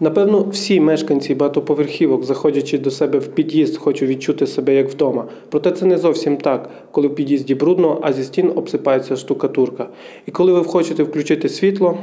Напевно, всі мешканці багатоповерхівок, заходячи до себе в під'їзд, хочуть відчути себе як вдома. Проте це не зовсім так, коли в під'їзді брудно, а зі стін обсипається штукатурка. І коли ви хочете включити світло,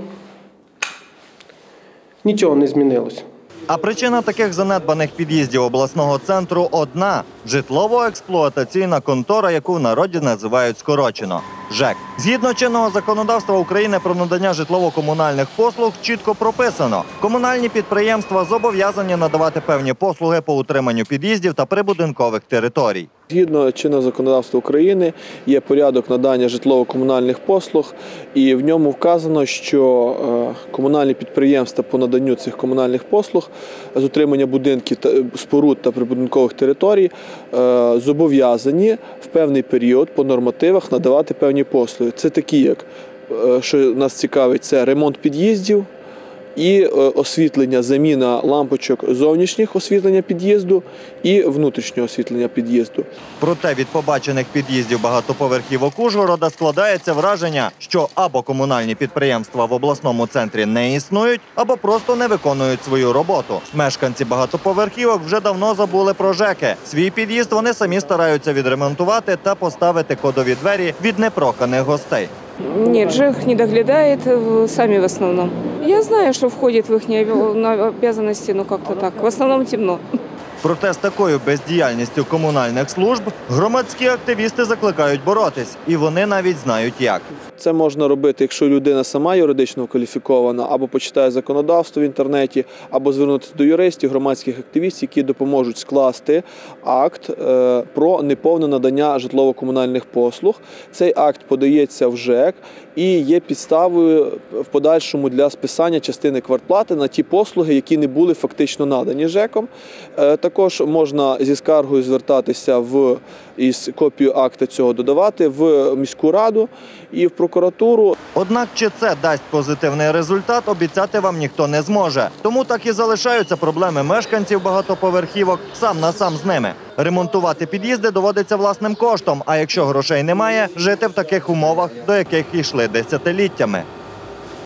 нічого не змінилось. А причина таких занедбаних під'їздів обласного центру одна житлово-експлуатаційна контора, яку в народі називають скорочено ЖЕК. Згідно чинного законодавства України про надання житлово-комунальних послуг, чітко прописано: комунальні підприємства зобов'язані надавати певні послуги по утриманню під'їздів та прибудинкових територій. Згідно чинного законодавства України є порядок надання житлово-комунальних послуг, і в ньому вказано, що е, комунальні підприємства по наданню цих комунальних послуг з утримання будинків е, споруд та прибудинкових територій е, зобов'язані в певний період по нормативах надавати певні послуги. Це такі, як е, що нас цікавить, це ремонт під'їздів. І е, освітлення, заміна лампочок зовнішніх освітлення під'їзду і внутрішнього освітлення під'їзду. Проте від побачених під'їздів багатоповерхівок Ужгорода складається враження, що або комунальні підприємства в обласному центрі не існують, або просто не виконують свою роботу. Мешканці багатоповерхівок вже давно забули про ЖЕКи. Свій під'їзд вони самі стараються відремонтувати та поставити кодові двері від непроханих гостей. Нет, ЖЭХ не доглядает, сами в основном. Я знаю, что входит в их обязанности, но как-то так. В основном темно. Проте з такою бездіяльністю комунальних служб громадські активісти закликають боротись, і вони навіть знають як. Це можна робити, якщо людина сама юридично кваліфікована, або почитає законодавство в інтернеті, або звернутися до юристів, громадських активістів, які допоможуть скласти акт е, про неповне надання житлово-комунальних послуг. Цей акт подається в ЖЕК і є підставою в подальшому для списання частини квартплати на ті послуги, які не були фактично надані ЖЕКом. Е, Також можна зі скаргою звертатися в із копією акта цього додавати в міську раду і в прокуратуру. Однак чи це дасть позитивний результат, обіцяти вам ніхто не зможе. Тому так і залишаються проблеми мешканців багатоповерхівок сам на сам з ними. Ремонтувати під'їзди доводиться власним коштом. А якщо грошей немає, жити в таких умовах, до яких йшли десятиліттями.